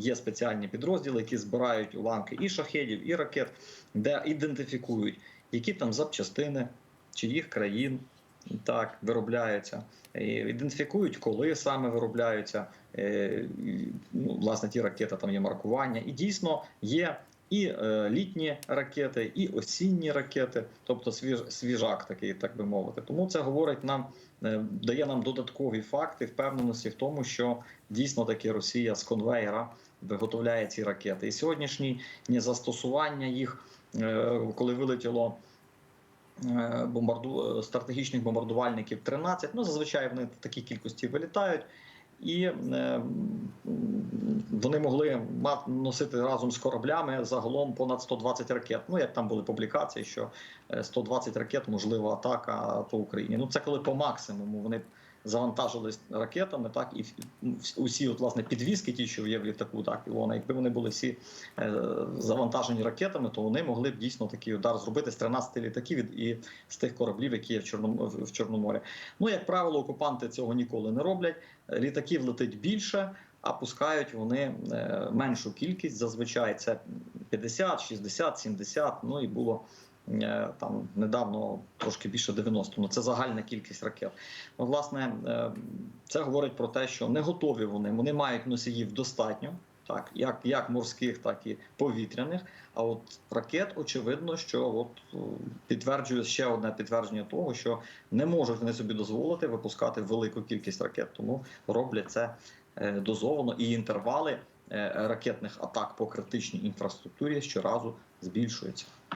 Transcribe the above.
Є спеціальні підрозділи, які збирають уламки і шахедів, і ракет, де ідентифікують, які там запчастини, чиїх країн так виробляються, І ідентифікують, коли саме виробляються. Е, Ну, власне, ті ракети там є маркування, і дійсно є. І е, літні ракети, і осінні ракети, тобто свіж, свіжак такий, так би мовити. Тому це говорить нам, е, дає нам додаткові факти впевненості в тому, що дійсно таки Росія з конвейера виготовляє ці ракети. І сьогоднішнє застосування їх, е, коли вилетіло бомбарду... стратегічних бомбардувальників 13, ну зазвичай вони в такій кількості вилітають. І е, вони могли носити разом з кораблями загалом понад 120 ракет. Ну як там були публікації, що е, 120 ракет можлива атака по Україні. Ну це коли по максимуму вони завантажились ракетами, так і усі от, власне підвіски, ті, що є в літаку, так і вони, якби вони були всі е, завантажені ракетами, то вони могли б дійсно такий удар зробити з 13 літаків і- з тих кораблів, які є в Чорному в Чорноморі. Ну як правило, окупанти цього ніколи не роблять. Літаків летить більше. А пускають вони е, меншу кількість. Зазвичай це 50, 60, 70, Ну і було там недавно трошки більше 90. Ну це загальна кількість ракет. Ну, власне, е, це говорить про те, що не готові вони. Вони мають носіїв достатньо, так як, як морських, так і повітряних. А от ракет, очевидно, що от е, підтверджує ще одне підтвердження того, що не можуть вони собі дозволити випускати велику кількість ракет, тому роблять це е, дозовано і інтервали е, ракетних атак по критичній інфраструктурі щоразу збільшуються.